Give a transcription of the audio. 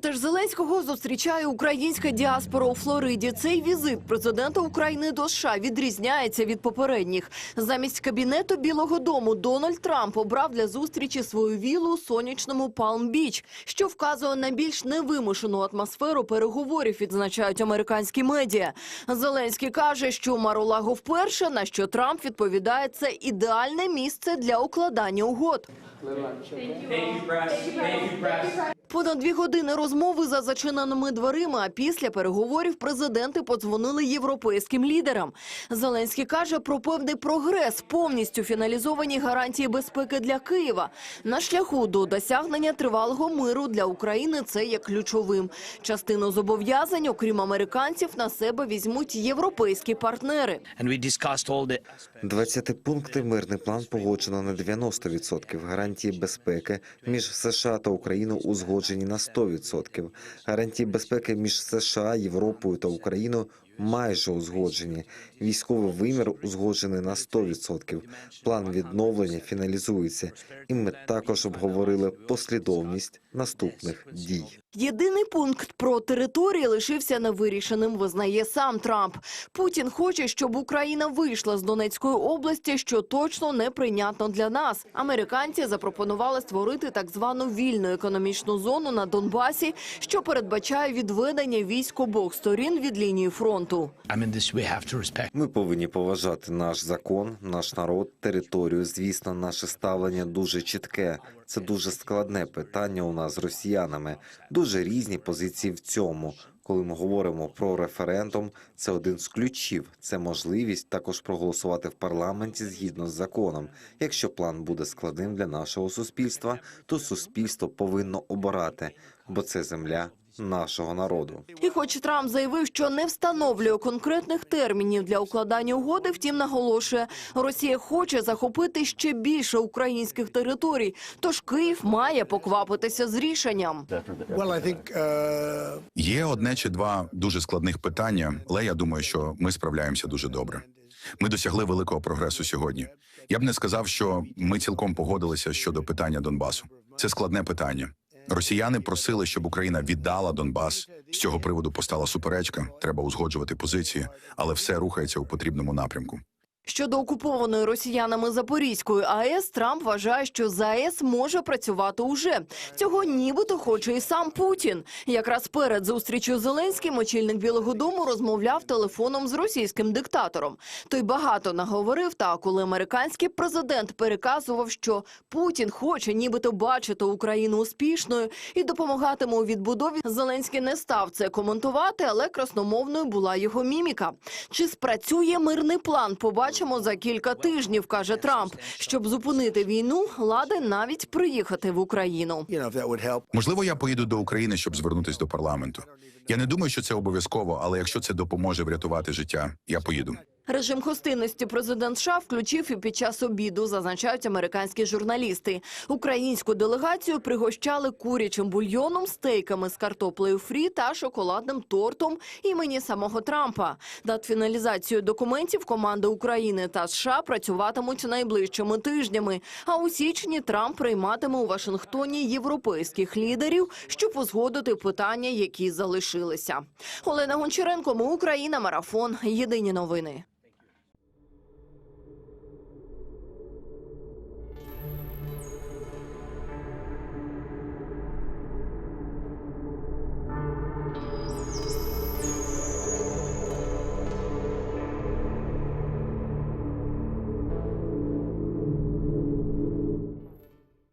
Кортеж Зеленського зустрічає українська діаспора у Флориді. Цей візит президента України до США відрізняється від попередніх. Замість кабінету Білого Дому Дональд Трамп обрав для зустрічі свою вілу у сонячному Палм-Біч, що вказує на більш невимушену атмосферу переговорів. Відзначають американські медіа. Зеленський каже, що Марулаго вперше, на що Трамп відповідає, це ідеальне місце для укладання угод. Понад дві години розмови за зачиненими дверима. А після переговорів президенти подзвонили європейським лідерам. Зеленський каже про певний прогрес, повністю фіналізовані гарантії безпеки для Києва. На шляху до досягнення тривалого миру для України це є ключовим. Частину зобов'язань, окрім американців, на себе візьмуть європейські партнери. and we discussed all the 20 пунктів мирний план погоджено на 90%. Гарантії безпеки між США та Україною узгоджені на 100%. Гарантії безпеки між США, Європою та Україною майже узгоджені. Військовий вимір узгоджений на 100%. План відновлення фіналізується. І ми також обговорили послідовність наступних дій. Єдиний пункт про території лишився невирішеним, визнає сам Трамп. Путін хоче, щоб Україна вийшла з Донецької області, що точно неприйнятно для нас. Американці запропонували створити так звану вільну економічну зону на Донбасі, що передбачає відведення військ обох сторін від лінії фронту. I mean this we have to respect Ми повинні поважати наш закон, наш народ, територію. Звісно, наше ставлення дуже чітке. Це дуже складне питання у нас з росіянами. Дуже різні позиції в цьому. Коли ми говоримо про референдум, це один з ключів. Це можливість також проголосувати в парламенті згідно з законом. Якщо план буде складним для нашого суспільства, то суспільство повинно обирати, бо це земля нашого народу. І хоч Трамп заявив, що не встановлює конкретних термінів для укладання угоди, втім наголошує, Росія хоче захопити ще більше українських територій. Тож Київ має поквапитися з рішенням. Uh, Є одне чи два дуже складних питання, але я думаю, що ми справляємося дуже добре. Ми досягли великого прогресу сьогодні. Я б не сказав, що ми цілком погодилися щодо питання Донбасу. Це складне питання. Росіяни просили, щоб Україна віддала Донбас. З цього приводу постала суперечка. Треба узгоджувати позиції, але все рухається у потрібному напрямку. Щодо окупованої росіянами Запорізької АЕС, Трамп вважає, що ЗАЕС може працювати уже. Цього нібито хоче і сам Путін. Якраз перед зустрічю Зеленським очільник Білого Дому розмовляв телефоном з російським диктатором. Той багато наговорив. Та коли американський президент переказував, що Путін хоче нібито бачити Україну успішною і допомагатиме у відбудові, Зеленський не став це коментувати, але красномовною була його міміка. Чи спрацює мирний план? Побачимо за кілька тижнів, каже Трамп. Щоб зупинити війну, ладен навіть приїхати в Україну. Можливо, я поїду до України, щоб звернутися до парламенту. Я не думаю, що це обов'язково, але якщо це допоможе врятувати життя, я поїду. Режим гостинності президент США включив і під час обіду, зазначають американські журналісти. Українську делегацію пригощали курячим бульйоном, стейками з картоплею фрі та шоколадним тортом імені самого Трампа. Над фіналізацією документів команди України та США працюватимуть найближчими тижнями. А у січні Трамп прийматиме у Вашингтоні європейських лідерів, щоб узгодити питання, які залишилися. Олена Гончаренко, ми Україна, марафон. Єдині новини.